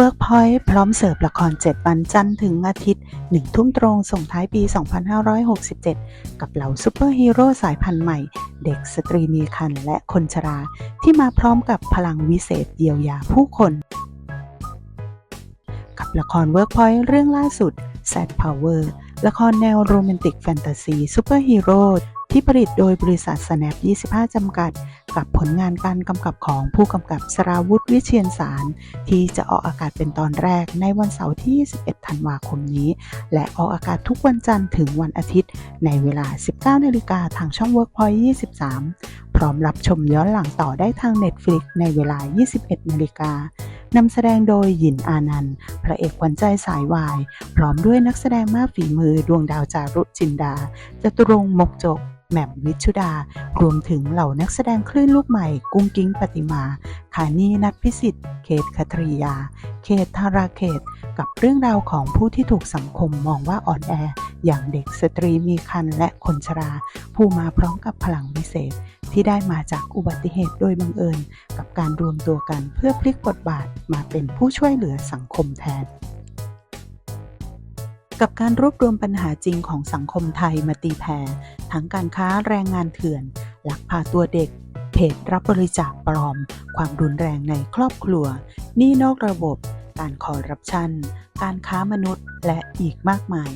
Workpoint พร้อมเสิร์ฟละคร 7 วันจันทร์ถึงอาทิตย์ 1 ทุ่มตรงส่งท้ายปี 2567 กับเหล่าซูเปอร์ฮีโร่สายพันธุ์ใหม่ เด็กสตรีมีครรภ์และคนชรา ที่มาพร้อมกับพลังวิเศษเยียวยาผู้คน กับละคร Workpoint เรื่องล่าสุด Sad Power ละครแนวโรแมนติกแฟนตาซีซูเปอร์ฮีโร่ที่ผลิตโดยบริษัท Snap 25 จำกัด กับผลงานการกำกับของผู้กำกับสราวุธวิเชียนสาร ที่จะออกอากาศเป็นตอนแรกในวันเสาร์ที่21ธันวาคมนี้ และออกอากาศทุกวันจันทร์ถึงวันอาทิตย์ ในเวลา 19นาฬิกาทางช่อง Workpoint 23 พร้อมรับชมย้อนหลังต่อได้ทาง Netflix ในเวลา 21นาฬิกานำแสดงโดยหยินอานันต์ พระเอกขวัญใจสายวาย พร้อมด้วยนักแสดงมากฝีมือดวงดาวจารุจินดาจตุรงมกจก แหม่มวิชุดา รวมถึงเหล่านักแสดงคลื่นลูกใหม่ กุ้งกิ้งปฏิมา คานีนัทพิสิทธิ์เคทคัตริยาเคทธาราเขต กับเรื่องราวของผู้ที่ถูกสังคมมองว่าอ่อนแอ อย่างเด็กสตรีมีครรภ์และคนชรา ผู้มาพร้อมกับพลังวิเศษ ที่ได้มาจากอุบัติเหตุโดยบังเอิญ กับการรวมตัวกันเพื่อพลิกบทบาทมาเป็นผู้ช่วยเหลือสังคมแทนกับการรวบรวมปัญหาจริงของสังคมไทยมาตีแผ่ทั้งการค้าแรงงานเถื่อนลักพาตัวเด็ก เพจรับบริจาคปลอม ความรุนแรงในครอบครัว หนี้นอกระบบ การคอร์รัปชัน การค้ามนุษย์ และอีกมากมาย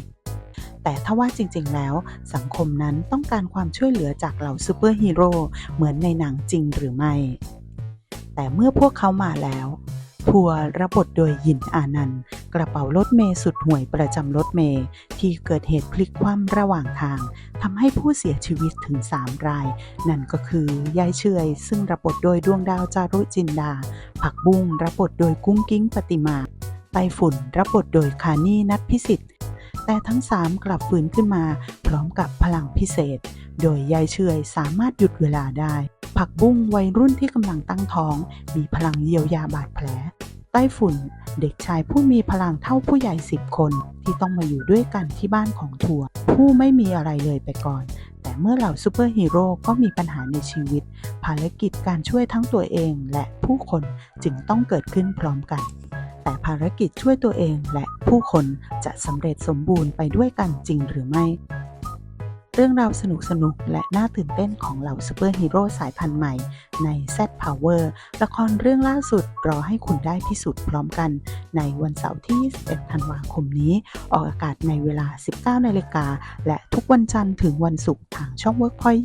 แต่ถ้าว่าจริง ๆ แล้ว สังคมนั้นต้องการความช่วยเหลือจากเหล่าซูเปอร์ฮีโร่เหมือนในหนังจริงหรือไม่ แต่เมื่อพวกเขามาแล้วทัวร์รับบทโดยหยินอานันต์ กระเป๋ารถเมย์สุดห่วยประจำรถเมย์ที่เกิดเหตุพลิกคว่ำระหว่างทางทำให้ผู้เสียชีวิตถึง 3 ราย นั่นก็คือยายเชยซึ่งรับบทโดยดวงดาวจารุจินดา ผักบุ้งรับบทโดยกุ้งกิ้งปฏิมาไต้ฝุ่นรับบทโดยคานี่นัทพิสิทธิ์แต่ทั้ง 3 กลับฟื้นขึ้นมา พร้อมกับพลังพิเศษ โดยยายเชยสามารถหยุดเวลาได้ ผักบุ้งวัยรุ่นที่กำลังตั้งท้อง มีพลังเยียวยาบาดแผล ไต้ฝุ่น เด็กชายผู้มีพลังเท่าผู้ใหญ่สิบคน ที่ต้องมาอยู่ด้วยกันที่บ้านของทัวร์ผู้ไม่มีอะไรเลยไปก่อน แต่เมื่อเหล่าซูเปอร์ฮีโร่ก็มีปัญหาในชีวิต ภารกิจการช่วยทั้งตัวเองและผู้คนจึงต้องเกิดขึ้นพร้อมกัน แต่ภารกิจช่วยตัวเองและผู้คนจะสำเร็จสมบูรณ์ไปด้วยกันจริงหรือไม่ เรื่องราวสนุกๆและน่าตื่นเต้นของเหล่าซูเปอร์ฮีโร่สายพันธุ์ใหม่ใน Z Power ละครเรื่องล่าสุดรอให้คุณได้พิสูจน์พร้อมกันในวันเสาร์ที่ 21 ธันวาคมนี้ ออกอากาศในเวลา 19 นาฬิกา และทุกวันจันทร์ถึงวันศุกร์ทางช่อง Workpoint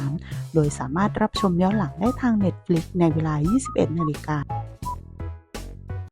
23 โดยสามารถรับชมย้อนหลังได้ทาง Netflix ในเวลา 21 นาฬิกา